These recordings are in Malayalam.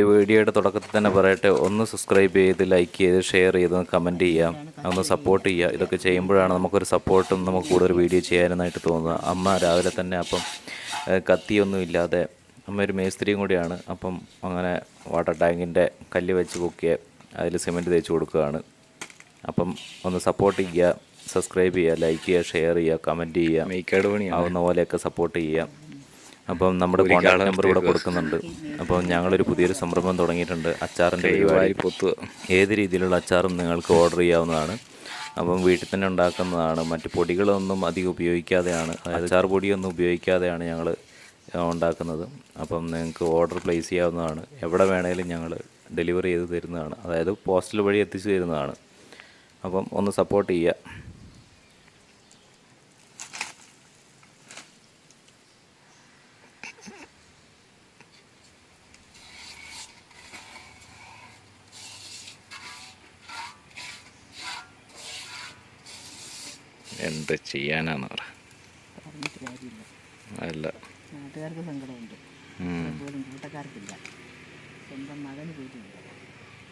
ഈ വീഡിയോയുടെ തുടക്കത്തിൽ തന്നെ പറയട്ടെ ഒന്ന് സബ്സ്ക്രൈബ് ചെയ്ത് ലൈക്ക് ചെയ്ത് ഷെയർ ചെയ്ത് കമന്റ് ചെയ്യാം ഒന്ന് സപ്പോർട്ട് ചെയ്യുക. ഇതൊക്കെ ചെയ്യുമ്പോഴാണ് നമുക്കൊരു സപ്പോർട്ടും നമുക്ക് കൂടുതൽ വീഡിയോ ചെയ്യാനായിട്ട് തോന്നുന്നത് അമ്മ രാവിലെ തന്നെ അപ്പം കത്തിയൊന്നുമില്ലാതെ കത്തിയൊന്നും ഇല്ലാതെ അമ്മ ഒരു മേസ്ത്രിയും കൂടിയാണ്. അപ്പം അങ്ങനെ വാട്ടർ ടാങ്കിന്റെ കല്ല് വെച്ച് പൊക്കിയ അതിൽ സിമെന്റ് തേച്ച് കൊടുക്കുകയാണ്. അപ്പം ഒന്ന് സപ്പോർട്ട് ചെയ്യുക സബ്സ്ക്രൈബ് ചെയ്യുക ലൈക്ക് ചെയ്യുക ഷെയർ ചെയ്യുക കമന്റ് ചെയ്യുക മേക്കേട് പണി ആവുന്ന പോലെയൊക്കെ സപ്പോർട്ട് ചെയ്യാം അപ്പം നമ്മുടെ കോൺടാക്ട് നമ്പർ ഇവിടെ കൊടുക്കുന്നുണ്ട്. അപ്പം ഞങ്ങളൊരു പുതിയൊരു സംരംഭം തുടങ്ങിയിട്ടുണ്ട്. അച്ചാറിന്റെ പരിപാടി വാരി പൊത്തുക. ഏത് രീതിയിലുള്ള അച്ചാറും നിങ്ങൾക്ക് ഓർഡർ ചെയ്യാവുന്നതാണ്. അപ്പം വീട്ടിൽ തന്നെ ഉണ്ടാക്കുന്നതാണ്. മറ്റ് പൊടികളൊന്നും അധികം ഉപയോഗിക്കാതെയാണ്. അതായത് അച്ചാർ പൊടിയൊന്നും ഉപയോഗിക്കാതെയാണ് ഞങ്ങൾ ഉണ്ടാക്കുന്നത്. അപ്പം നിങ്ങൾക്ക് ഓർഡർ പ്ലേസ് ചെയ്യാവുന്നതാണ്. എവിടെ വേണേലും ഞങ്ങൾ ഡെലിവറി ചെയ്ത് തരുന്നതാണ്. അതായത് പോസ്റ്റൽ വഴി എത്തിച്ചു തരുന്നതാണ്. അപ്പം ഒന്ന് സപ്പോർട്ട് ചെയ്യുക. എന്ത് ചെയ്യാനാന്ന് പറ അല്ല. നാട്ടുകാർക്ക് സങ്കടമുണ്ട്. ഉം. പോലും കൂട്ടക്കാർക്കില്ല. സ്വന്തം മകന് പോലുമില്ല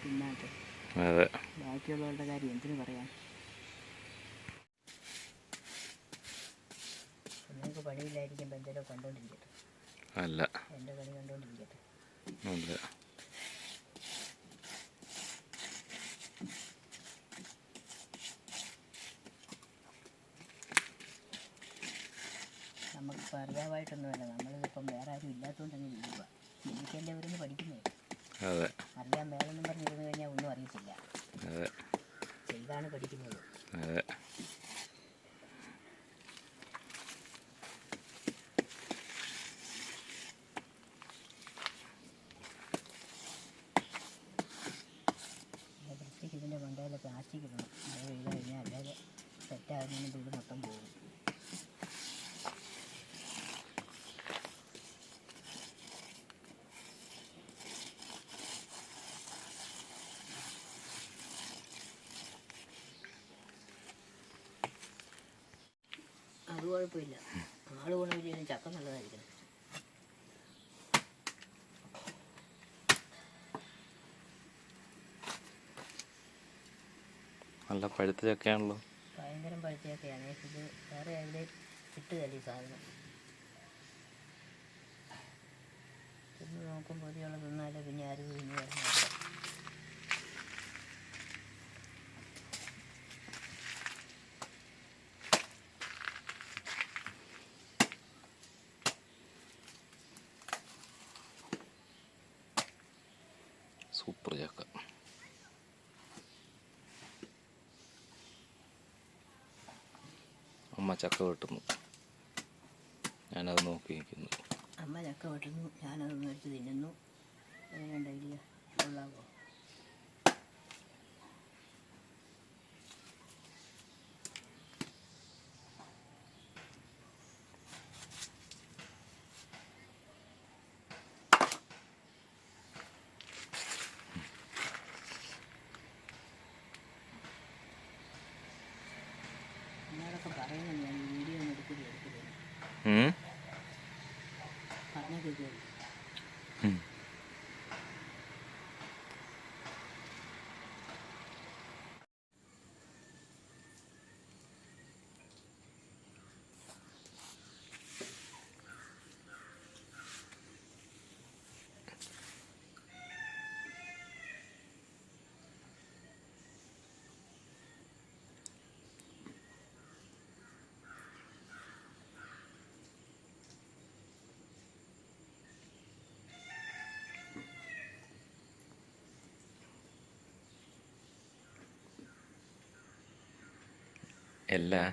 പിന്നാട്ട്. അതെ. ബാക്കിയുള്ളവരുടെ കാര്യം എന്തിനു പറയാം? നിങ്ങൾക്ക് പണിയില്ലായിരിക്കുമ്പോൾ എന്തെങ്കിലും കണ്ടോണ്ടിരിക്കട്ടെ. അല്ല. എന്റെ പണി കണ്ടോണ്ടിരിക്കട്ടെ. അല്ല നമുക്ക് അറിയാമായിട്ടൊന്നുമല്ല നമ്മളിതിപ്പം വേറെ ആരും ഇല്ലാത്തതുകൊണ്ട് അങ്ങ് ചെയ്യുക എനിക്കെന്റെ ഇവിടുന്ന് പഠിക്കുന്നേ. അതെ. അറിയാൻ വേണമെന്നും പറഞ്ഞിരുന്നു കഴിഞ്ഞാൽ ഒന്നും അറിയത്തില്ല. അതെ. ചെയ്താണ് പഠിക്കുന്നത്. അതെ. ഇതിന്റെ മണ്ടയിലെ പ്ലാസ്റ്റിക് ഇടണം. മഴ പെയ്ത് കഴിഞ്ഞാൽ അല്ലാതെ സെറ്റാകുന്നതിന് വീട് മൊത്തം പോകും. അത് കുഴപ്പമില്ല. ആൾ ചെയ്യുന്ന ചക്ക നല്ലതായിരിക്കണം. നല്ല പഴുത്ത ചക്കയാണല്ലോ. ഭയങ്കരം ചക്കയാണ്. ഇത് വേറെ അതിൽ കിട്ടുകയല്ല ഈ സാധനം. തിന്ന് നോക്കുമ്പോൾ തിന്നാലോ പിന്നെ ആരും തിന്നു വരുന്നില്ല സൂപ്പർ ചക്ക. അമ്മ ചക്ക വെട്ടുന്നു. ഞാനത് നോക്കി നിൽക്കുന്നു. അമ്മ ചക്ക വെട്ടുന്നു. ഞാനത് മേടിച്ച് തിന്നുന്നു. അങ്ങനെ ഉണ്ടെങ്കിൽ കൊള്ളാമോ എന്നോടൊക്കെ പറയുന്നു ഞാൻ ഈ വീഡിയോ ഒന്നും എടുക്കില്ല എടുക്കില്ല? പറഞ്ഞ കേൾക്കുമല്ലോ eller